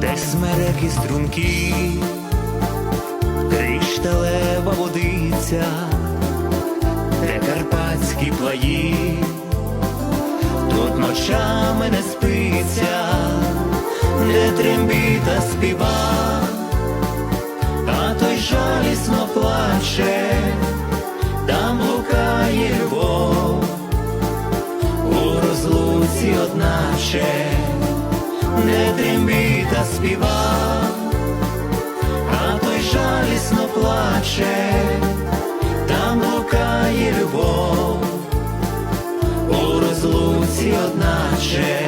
де смереки струнки, кришталева водиця, де карпатські плаї, тут ночами не спиться, де трембіта співа, а той жалісно плаче, там лукає любов, у розлуці одначе заспівав, а той жалісно плаче, там блукає любов, у розлуці одначе.